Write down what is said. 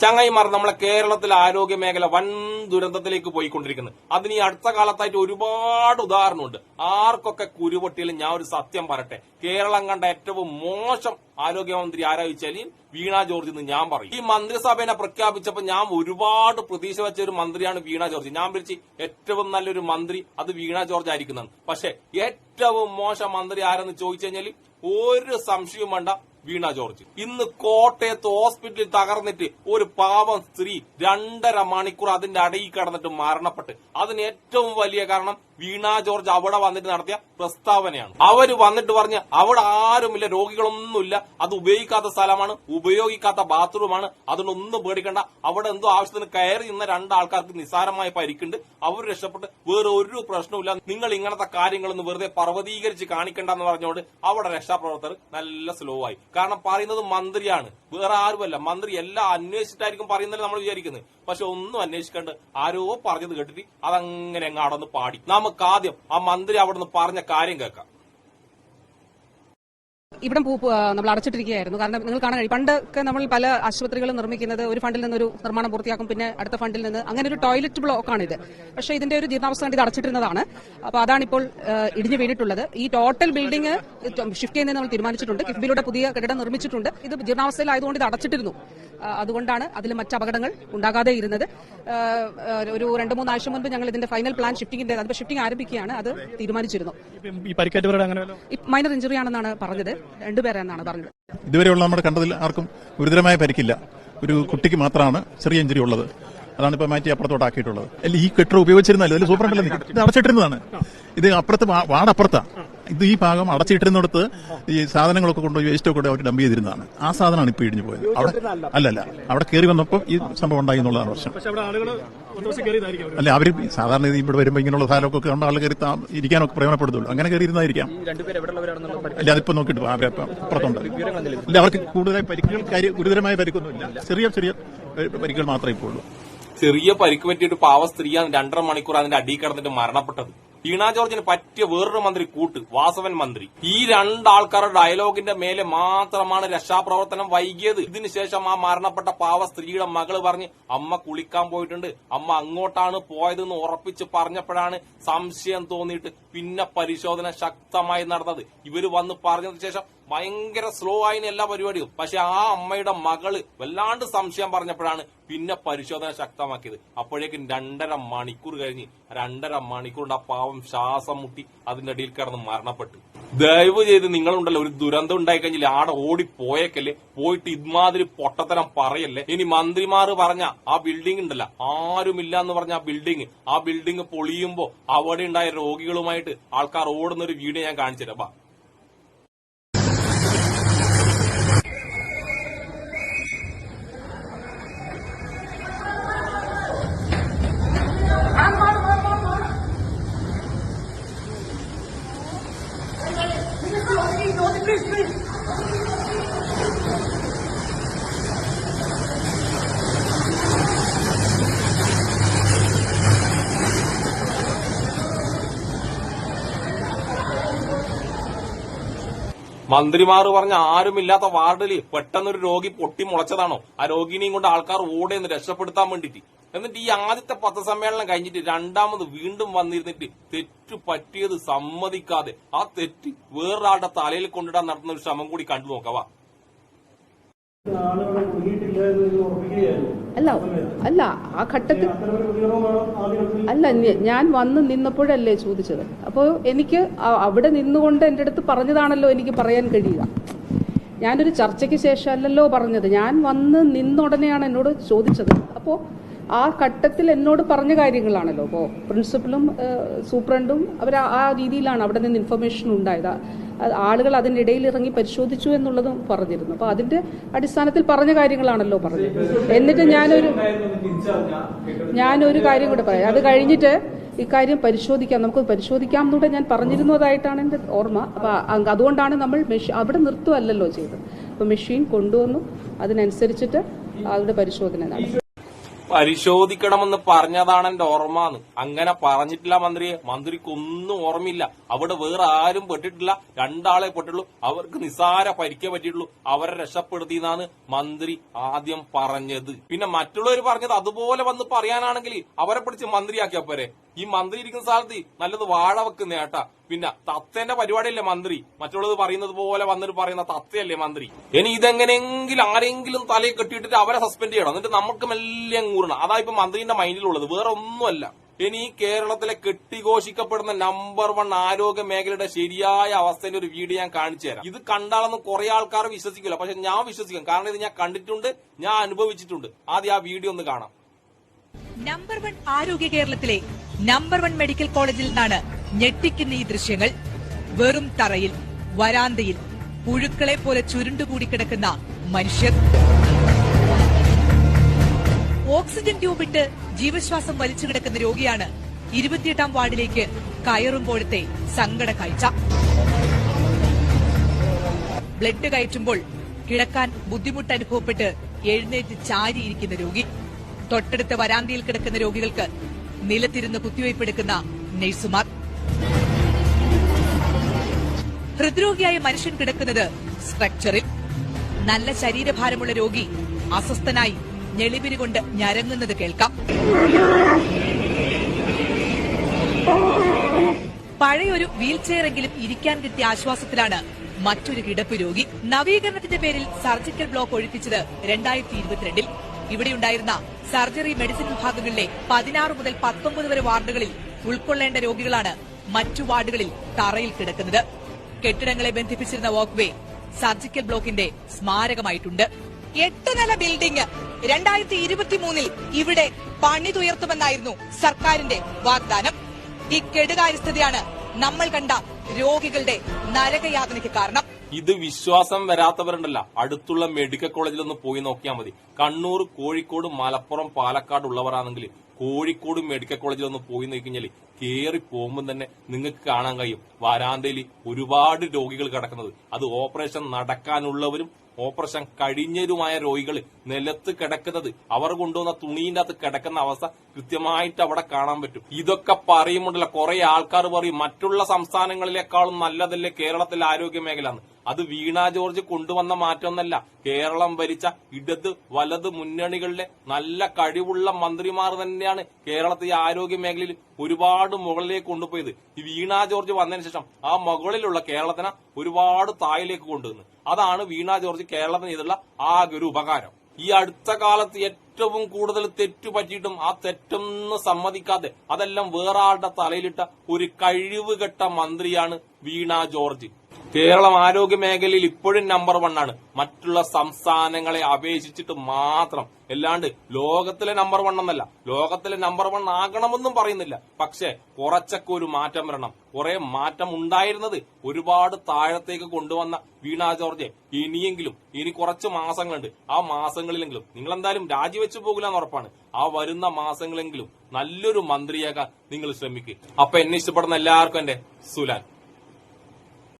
ചങ്ങായിമാർ നമ്മളെ കേരളത്തിലെ ആരോഗ്യ മേഖല വൻ ദുരന്തത്തിലേക്ക് പോയിക്കൊണ്ടിരിക്കുന്നത് അതിന് ഈ അടുത്ത കാലത്തായിട്ട് ഒരുപാട് ഉദാഹരണമുണ്ട്. ആർക്കൊക്കെ കുരുപൊട്ടിയാലും ഞാൻ ഒരു സത്യം പറയട്ടെ. കേരളം കണ്ട ഏറ്റവും മോശം ആരോഗ്യമന്ത്രി ആരാ ചോദിച്ചാൽ വീണ ജോർജ് എന്ന് ഞാൻ പറയും. ഈ മന്ത്രിസഭേനെ പ്രഖ്യാപിച്ചപ്പോൾ ഞാൻ ഒരുപാട് പ്രതീക്ഷ വെച്ച ഒരു മന്ത്രിയാണ് വീണ ജോർജ്. ഞാൻ വിളിച്ച് ഏറ്റവും നല്ലൊരു മന്ത്രി അത് വീണ ജോർജ് ആയിരിക്കുന്നതാണ്. പക്ഷെ ഏറ്റവും മോശം മന്ത്രി ആരെന്ന് ചോദിച്ചു കഴിഞ്ഞാൽ ഒരു സംശയവും വേണ്ട. വീണ ജോർജ്. ഇന്ന് കോട്ടയത്ത് ഹോസ്പിറ്റലിൽ തകർന്നിട്ട് ഒരു പാവം സ്ത്രീ രണ്ടര മണിക്കൂർ അതിന്റെ അടയിൽ കടന്നിട്ട് മരണപ്പെട്ട്. അതിന് ഏറ്റവും വലിയ കാരണം വീണ ജോർജ് അവിടെ വന്നിട്ട് നടത്തിയ പ്രസ്താവനയാണ്. അവർ വന്നിട്ട് പറഞ്ഞ് അവിടെ ആരുമില്ല രോഗികളൊന്നുമില്ല അത് ഉപയോഗിക്കാത്ത സ്ഥലമാണ് ഉപയോഗിക്കാത്ത ബാത്റൂമാണ് അതിനൊന്നും പേടിക്കണ്ട. അവിടെ എന്തോ ആവശ്യത്തിന് കയറി നിന്ന രണ്ടാൾക്കാർക്ക് നിസ്സാരമായ പരിക്കുണ്ട്. അവർ രക്ഷപ്പെട്ട് വേറെ ഒരു പ്രശ്നവുമില്ല. നിങ്ങൾ ഇങ്ങനത്തെ കാര്യങ്ങളൊന്നും വെറുതെ പർവതീകരിച്ച് കാണിക്കണ്ടെന്ന് പറഞ്ഞുകൊണ്ട് അവിടെ രക്ഷാപ്രവർത്തകർ നല്ല സ്ലോ ആയി. കാരണം പറയുന്നത് മന്ത്രിയാണ്. വേറെ ആരുമല്ല. മന്ത്രി എല്ലാം അന്വേഷിച്ചിട്ടായിരിക്കും പറയുന്നത് നമ്മൾ വിചാരിക്കുന്നത്. പക്ഷെ ഒന്നും അന്വേഷിക്കാണ്ട് ആരോ പറഞ്ഞത് കേട്ടിട്ട് അതങ്ങനെ അങ്ങ് അടന്ന് പാടി. നമുക്ക് ആദ്യം ആ മന്ത്രി അവിടെ നിന്ന് പറഞ്ഞ കാര്യം കേൾക്കാം. ഇവിടം നമ്മൾ അടച്ചിട്ടിരിക്കുകയായിരുന്നു. കാരണം നിങ്ങൾ കാണാൻ കഴിയും. പണ്ടൊക്കെ നമ്മൾ പല ആശുപത്രികളും നിർമ്മിക്കുന്നത് ഒരു ഫണ്ടിൽ നിന്ന് ഒരു നിർമ്മാണം പൂർത്തിയാക്കും പിന്നെ അടുത്ത ഫണ്ടിൽ നിന്ന് അങ്ങനെ ഒരു ടോയ്ലറ്റ് ബ്ലോക്കാണ് ഇത് പക്ഷെ ഇതിന്റെ ഒരു ജീർണാവസ്ഥ കണ്ടി അടച്ചിട്ടിരുന്നതാണ്. അപ്പോൾ അതാണ് ഇപ്പോൾ ഇടിഞ്ഞു വീണിട്ടുള്ളത്. ഈ ടോട്ടൽ ബിൽഡിംഗ് ഷിഫ്റ്റ് ചെയ്യുന്നത് നമ്മൾ തീരുമാനിച്ചിട്ടുണ്ട്. കിഫ്ബിലൂടെ പുതിയ കെട്ടിടം നിർമ്മിച്ചിട്ടുണ്ട്. ഇത് ജീർണാവസ്ഥയിലായതുകൊണ്ട് ഇത് അടച്ചിട്ടിരുന്നു. അതുകൊണ്ടാണ് അതിൽ മറ്റ് അപകടങ്ങൾ ഉണ്ടാകാതെ ഇരുന്നത്. ഒരു രണ്ട് മൂന്നാഴ്ച മുൻപ് ഞങ്ങൾ ഇതിന്റെ ഫൈനൽ പ്ലാൻ ഷിഫ്റ്റിംഗിന്റെ അതിപ്പോൾ ഷിഫ്റ്റിംഗ് ആരംഭിക്കുകയാണ്. അത് തീരുമാനിച്ചിരുന്നു. മൈനർ ഇഞ്ചുറി ആണെന്നാണ് പറഞ്ഞത്. രണ്ടുപേരെന്നാണ് പറഞ്ഞത്. ഇതുവരെയുള്ള നമ്മുടെ കണ്ടതിൽ ആർക്കും ഗുരുതരമായ പരിക്കില്ല. ഒരു കുട്ടിക്ക് മാത്രമാണ് ചെറിയ ഇഞ്ചുറി ഉള്ളത്. അതാണ് ഇപ്പൊ മാറ്റി അപ്പുറത്തോട്ടാക്കിയിട്ടുള്ളത് അല്ല ഈ കെട്ടിടം ഉപയോഗിച്ചിരുന്നല്ലോ ഇതിൽ സൂപ്രണ്ടല്ലേ അടച്ചിട്ടിരുന്നതാണ്. ഇത് അപ്പുറത്ത് വാടപ്പുറത്താണ് വാടപ്പുറത്താ. ഇത് ഈ ഭാഗം അടച്ചിട്ടിരുന്നിടത്ത് ഈ സാധനങ്ങളൊക്കെ കൊണ്ടുപോയി വേസ്റ്റ് ഒക്കെ അവർ ഡംപ് ചെയ്തിരുന്നതാണ്. ആ സാധനമാണ് ഇപ്പൊ ഇടിഞ്ഞു പോയത്. അവിടെ അല്ലല്ല അവിടെ കയറി വന്നപ്പോൾ ഈ സംഭവം ഉണ്ടായി എന്നുള്ളതാണ് പ്രശ്നം. അല്ല അവർ സാധാരണ ഇവിടെ വരുമ്പോൾ ഇങ്ങനെയുള്ള സാധനമൊക്കെ കണ്ട ആൾ കയറി ഇരിക്കാനൊക്കെ പ്രയോജനപ്പെടുത്തുള്ളൂ. അങ്ങനെ കയറി ഇരുന്നായിരിക്കാം അല്ല അതിപ്പോ നോക്കിയിട്ട് അപ്പുറത്തുണ്ട്. ഇല്ല അവർക്ക് കൂടുതലായി പരിക്കുകൾ ഗുരുതരമായ പരിക്കൊന്നുമില്ല. ചെറിയ ചെറിയ പരിക്കുകൾ മാത്രമേ ഇപ്പോൾ ഉള്ളൂ ചെറിയ പരിക്ക് പറ്റിയിട്ട് പാവ സ്ത്രീയാണ് രണ്ടര മണിക്കൂർ അതിന്റെ അടിയിൽ കിടന്നിട്ട് മരണപ്പെട്ടത്. വീണ ജോർജിന് പറ്റിയ വേറൊരു മന്ത്രി കൂട്ട് വാസവൻ മന്ത്രി. ഈ രണ്ടാൾക്കാരുടെ ഡയലോഗിന്റെ മേലെ മാത്രമാണ് രക്ഷാപ്രവർത്തനം വൈകിയത്. ഇതിനുശേഷം ആ മരണപ്പെട്ട പാവ സ്ത്രീയുടെ മകൾ പറഞ്ഞ് അമ്മ കുളിക്കാൻ പോയിട്ടുണ്ട്. അമ്മ അങ്ങോട്ടാണ് പോയതെന്ന് ഉറപ്പിച്ച് പറഞ്ഞപ്പോഴാണ് സംശയം തോന്നിയിട്ട് പിന്നെ പരിശോധന ശക്തമായി നടന്നത്. ഇവർ വന്ന് പറഞ്ഞതിന് ശേഷം ഭയങ്കര സ്ലോ ആയിന് എല്ലാ പരിപാടിയും. പക്ഷെ ആ അമ്മയുടെ മകൾ വല്ലാണ്ട് സംശയം പറഞ്ഞപ്പോഴാണ് പിന്നെ പരിശോധന ശക്തമാക്കിയത്. അപ്പോഴേക്കും രണ്ടര മണിക്കൂർ കഴിഞ്ഞ് രണ്ടര മണിക്കൂറിന്റെ ആ പാവം ശ്വാസം മുട്ടി അതിന്റെ അടിയിൽ കിടന്ന് മരണപ്പെട്ടു. ദയവ് ചെയ്ത് നിങ്ങളുണ്ടല്ലോ ഒരു ദുരന്തം ഉണ്ടായി കഴിഞ്ഞില്ല ആടെ ഓടി പോയേക്കല്ലേ പോയിട്ട് ഇമാതിരി പൊട്ടത്തരം പറയല്ലേ. ഇനി മന്ത്രിമാർ പറഞ്ഞ ആ ബിൽഡിംഗ് ഉണ്ടല്ലോ ആരുമില്ല എന്ന് പറഞ്ഞ ആ ബിൽഡിംഗ് ആ ബിൽഡിംഗ് പൊളിയുമ്പോ അവിടെ ഉണ്ടായ രോഗികളുമായിട്ട് ആൾക്കാർ ഓടുന്ന ഒരു വീഡിയോ ഞാൻ കാണിച്ചു തരാം മന്ത്രിമാർ പറഞ്ഞ ആരുമില്ലാത്ത വാർഡിൽ പെട്ടെന്നൊരു രോഗി പൊട്ടി മുളച്ചതാണോ? ആ രോഗിനെയും കൊണ്ട് ആൾക്കാർ ഓടെന്ന് രക്ഷപ്പെടുത്താൻ വേണ്ടിട്ട് എന്നിട്ട് ഈ ആദ്യത്തെ പത്രസമ്മേളനം കഴിഞ്ഞിട്ട് രണ്ടാമത് വീണ്ടും വന്നിരുന്നിട്ട് തെറ്റ് പറ്റിയത് സമ്മതിക്കാതെ ആ തെറ്റ് വേറൊരാളുടെ തലയിൽ കൊണ്ടിടാൻ നടത്തുന്ന ഒരു ശ്രമം കൂടി കണ്ടു നോക്കവാ അല്ല അല്ല ആ ഘട്ടത്തിൽ അല്ല ഞാൻ വന്ന് നിന്നപ്പോഴല്ലേ ചോദിച്ചത്. അപ്പോൾ എനിക്ക് അവിടെ നിന്നുകൊണ്ട് എന്റെ അടുത്ത് പറഞ്ഞതാണല്ലോ എനിക്ക് പറയാൻ കഴിയുക. ഞാനൊരു ചർച്ചയ്ക്ക് ശേഷമല്ലല്ലോ പറഞ്ഞത്. ഞാൻ വന്ന് നിന്നുടനെയാണ് എന്നോട് ചോദിച്ചത്. അപ്പോൾ ആ ഘട്ടത്തിൽ എന്നോട് പറഞ്ഞ കാര്യങ്ങളാണല്ലോ. അപ്പോൾ പ്രിൻസിപ്പലും സൂപ്രണ്ടും അവർ ആ രീതിയിലാണ് അവിടെ നിന്ന് ഇൻഫർമേഷൻ ഉണ്ടായത്. ആളുകൾ അതിന്റെ ഇടയിൽ ഇറങ്ങി പരിശോധിച്ചു എന്നുള്ളതും പറഞ്ഞിരുന്നു. അപ്പോൾ അതിന്റെ അടിസ്ഥാനത്തിൽ പറഞ്ഞ കാര്യങ്ങളാണല്ലോ പറഞ്ഞത്. എന്നിട്ട് ഞാനൊരു ഞാനൊരു കാര്യം കൂടെ പറയാം. അത് കഴിഞ്ഞിട്ട് ഇക്കാര്യം പരിശോധിക്കാം. നമുക്ക് പരിശോധിക്കാം എന്നൂടെ ഞാൻ പറഞ്ഞിരുന്നതായിട്ടാണ് എന്റെ ഓർമ്മ. അപ്പം അതുകൊണ്ടാണ് നമ്മൾ മെഷീൻ അവിടെ നിർത്തുമല്ലല്ലോ ചെയ്തത്. അപ്പോൾ മെഷീൻ കൊണ്ടുവന്നു. അതിനനുസരിച്ചിട്ട് അവിടെ പരിശോധന നടത്തി. പരിശോധിക്കണമെന്ന് പറഞ്ഞതാണ് എന്റെ ഓർമ്മന്ന്. അങ്ങനെ പറഞ്ഞിട്ടില്ല മന്ത്രിയെ. മന്ത്രിക്ക് ഒന്നും ഓർമ്മയില്ല. അവിടെ വേറെ ആരും പെട്ടിട്ടില്ല. രണ്ടാളെ പെട്ടുള്ളൂ. അവർക്ക് നിസാര പരിക്കേ പറ്റിയിട്ടുള്ളൂ. അവരെ രക്ഷപ്പെടുത്തിയെന്നാണ് മന്ത്രി ആദ്യം പറഞ്ഞത്. പിന്നെ മറ്റുള്ളവർ പറഞ്ഞത് അതുപോലെ വന്ന് പറയാനാണെങ്കിൽ അവരെ പിടിച്ച് മന്ത്രിയാക്കിയാ പോരെ. ഈ മന്ത്രി ഇരിക്കുന്ന സ്ഥലത്ത് നല്ലത് വാഴ വെക്കുന്ന ഏട്ടാ പിന്നെ തത്തേന്റെ പരിപാടിയല്ലേ മന്ത്രി? മറ്റുള്ളത് പറയുന്നത് പോലെ വന്നിട്ട് പറയുന്ന തത്തയല്ലേ മന്ത്രി? ഇനി ഇതെങ്ങനെയെങ്കിലും ആരെങ്കിലും തലയിൽ കെട്ടിയിട്ടിട്ട് അവരെ സസ്പെൻഡ് ചെയ്യണം. എന്നിട്ട് നമുക്ക് മെല്ലെ കൂറണം അതാ ഇപ്പൊ മന്ത്രിന്റെ മൈൻഡിലുള്ളത്. വേറെ ഒന്നുമല്ല. ഇനി കേരളത്തിലെ കെട്ടിഘോഷിക്കപ്പെടുന്ന നമ്പർ വൺ ആരോഗ്യ മേഖലയുടെ ശരിയായ അവസ്ഥയുടെ ഒരു വീഡിയോ ഞാൻ കാണിച്ചു തരാം. ഇത് കണ്ടാലൊന്നും കുറെ ആൾക്കാർ വിശ്വസിക്കില്ല. പക്ഷെ ഞാൻ വിശ്വസിക്കും. കാരണം ഇത് ഞാൻ കണ്ടിട്ടുണ്ട് ഞാൻ അനുഭവിച്ചിട്ടുണ്ട്. ആദ്യം ആ വീഡിയോ ഒന്ന് കാണാം. നമ്പർ വൺ ആരോഗ്യ കേരളത്തിലെ നമ്പർ വൺ മെഡിക്കൽ കോളേജിൽ നിന്നാണ് ഞെട്ടിക്കുന്ന ഈ ദൃശ്യങ്ങൾ. വെറും തറയിൽ വരാന്തയിൽ പുഴുക്കളെ പോലെ ചുരുണ്ടുകൂടി കിടക്കുന്ന മനുഷ്യർ. ഓക്സിജൻ ട്യൂബ് ഇട്ട് ജീവശ്വാസം വലിച്ചു കിടക്കുന്ന രോഗിയാണ് ഇരുപത്തിയെട്ടാം വാർഡിലേക്ക് കയറുമ്പോഴത്തെ സങ്കട കാഴ്ച. ബ്ലഡ് കയറ്റുമ്പോൾ കിടക്കാൻ ബുദ്ധിമുട്ട് അനുഭവപ്പെട്ട് എഴുന്നേറ്റ് ചാരിയിരിക്കുന്ന രോഗി. തൊട്ടടുത്ത വരാന്തിയിൽ കിടക്കുന്ന രോഗികൾക്ക് നിലത്തിരുന്ന് കുത്തിവയ്പ്പെടുക്കുന്ന നഴ്സുമാർ. ഹൃദ്രോഗിയായ മനുഷ്യൻ കിടക്കുന്നത് സ്ട്രക്ചറിൽ. നല്ല ശരീരഭാരമുള്ള രോഗി അസ്വസ്ഥനായി ഞെളിവിരി കൊണ്ട് ഞരങ്ങുന്നത് കേൾക്കാം. പഴയൊരു വീൽ ചെയറെങ്കിലും ഇരിക്കാൻ കിട്ടിയ ആശ്വാസത്തിലാണ് മറ്റൊരു കിടപ്പ് രോഗി. നവീകരണത്തിന്റെ പേരിൽ സർജിക്കൽ ബ്ലോക്ക് ഒഴിപ്പിച്ചത് രണ്ടായിരത്തി ഇരുപത്തിരണ്ടിൽ. ഇവിടെയുണ്ടായിരുന്ന സർജറി മെഡിസിൻ വിഭാഗങ്ങളിലെ പതിനാറ് മുതൽ പത്തൊമ്പത് വരെ വാർഡുകളിൽ ഉൾക്കൊള്ളേണ്ട രോഗികളാണ് മറ്റു വാർഡുകളിൽ തറയിൽ കിടക്കുന്നത്. കെട്ടിടങ്ങളെ ബന്ധിപ്പിച്ചിരുന്ന വാക്ക്വേ സർജിക്കൽ ബ്ലോക്കിന്റെ സ്മാരകമായിട്ടുണ്ട്. എട്ട് നില ബിൽഡിംഗ് രണ്ടായിരത്തി ഇരുപത്തിമൂന്നിൽ ഇവിടെ പണിതുയർത്തുമെന്നായിരുന്നു സർക്കാരിന്റെ വാഗ്ദാനം. ഈ കെടുകാര്യസ്ഥതയാണ് നമ്മൾ കണ്ട രോഗികളുടെ നരകയാതനയ്ക്ക് കാരണം. ഇത് വിശ്വാസം വരാത്തവരുണ്ടല്ല. അടുത്തുള്ള മെഡിക്കൽ കോളേജിൽ ഒന്ന് പോയി നോക്കിയാൽ മതി. കണ്ണൂർ കോഴിക്കോട് മലപ്പുറം പാലക്കാട് ഉള്ളവരാണെങ്കിൽ കോഴിക്കോട് മെഡിക്കൽ കോളേജിൽ ഒന്ന് പോയി നോക്കിക്കഴിഞ്ഞാൽ കയറി പോകുമ്പോൾ തന്നെ നിങ്ങൾക്ക് കാണാൻ കഴിയും. വരാന്തയിൽ ഒരുപാട് രോഗികൾ കിടക്കുന്നത്. അത് ഓപ്പറേഷൻ നടക്കാനുള്ളവരും ഓപ്പറേഷൻ കഴിഞ്ഞതുമായ രോഗികൾ നിലത്ത് കിടക്കുന്നത്. അവർ കൊണ്ടുവന്ന തുണീന്റെ അകത്ത് കിടക്കുന്ന അവസ്ഥ കൃത്യമായിട്ട് അവിടെ കാണാൻ പറ്റും. ഇതൊക്കെ പറയുമ്പോണ്ടല്ല കുറെ ആൾക്കാർ പറയും മറ്റുള്ള സംസ്ഥാനങ്ങളിലേക്കാളും നല്ലതല്ലേ കേരളത്തിലെ ആരോഗ്യ അത് വീണ ജോർജ് കൊണ്ടുവന്ന മാറ്റമൊന്നല്ല. കേരളം ഭരിച്ച ഇടത് വലത് മുന്നണികളിലെ നല്ല കഴിവുള്ള മന്ത്രിമാർ തന്നെയാണ് കേരളത്തിലെ ആരോഗ്യ മേഖലയിൽ ഒരുപാട് മുകളിലേക്ക് കൊണ്ടുപോയത്. ഈ വീണ ജോർജ് വന്നതിന് ശേഷം ആ മുകളിലുള്ള കേരളത്തിനെ ഒരുപാട് താഴിലേക്ക് കൊണ്ടുവന്നു. അതാണ് വീണ ജോർജ് കേരളത്തിന് ചെയ്തുള്ള ആകെ ഒരു ഉപകാരം. ഈ അടുത്ത കാലത്ത് ഏറ്റവും കൂടുതൽ തെറ്റു പറ്റിയിട്ടും ആ തെറ്റൊന്നും സമ്മതിക്കാതെ അതെല്ലാം വേറെ ആളുടെ തലയിലിട്ട ഒരു കഴിവുകെട്ട മന്ത്രിയാണ് വീണ ജോർജ്. കേരളം ആരോഗ്യ മേഖലയിൽ ഇപ്പോഴും നമ്പർ വൺ ആണ്. മറ്റുള്ള സംസ്ഥാനങ്ങളെ അപേക്ഷിച്ചിട്ട് മാത്രം. അല്ലാണ്ട് ലോകത്തിലെ നമ്പർ വൺ എന്നല്ല. ലോകത്തിലെ നമ്പർ വൺ ആകണമെന്നും പറയുന്നില്ല. പക്ഷെ കുറച്ചൊക്കെ ഒരു മാറ്റം വരണം. കുറെ മാറ്റം ഉണ്ടായിരുന്നത് ഒരുപാട് താഴത്തേക്ക് കൊണ്ടുവന്ന വീണ ജോർജ്. ഇനിയെങ്കിലും ഇനി കുറച്ച് മാസങ്ങളുണ്ട്. ആ മാസങ്ങളിലെങ്കിലും നിങ്ങൾ എന്തായാലും രാജിവെച്ചു പോകില്ല എന്ന് ഉറപ്പാണ്. ആ വരുന്ന മാസങ്ങളെങ്കിലും നല്ലൊരു മന്ത്രിയാകാൻ നിങ്ങൾ ശ്രമിക്കുക അപ്പൊ എന്നെ ഇഷ്ടപ്പെടുന്ന എല്ലാവർക്കും എന്റെ സുലാൻ.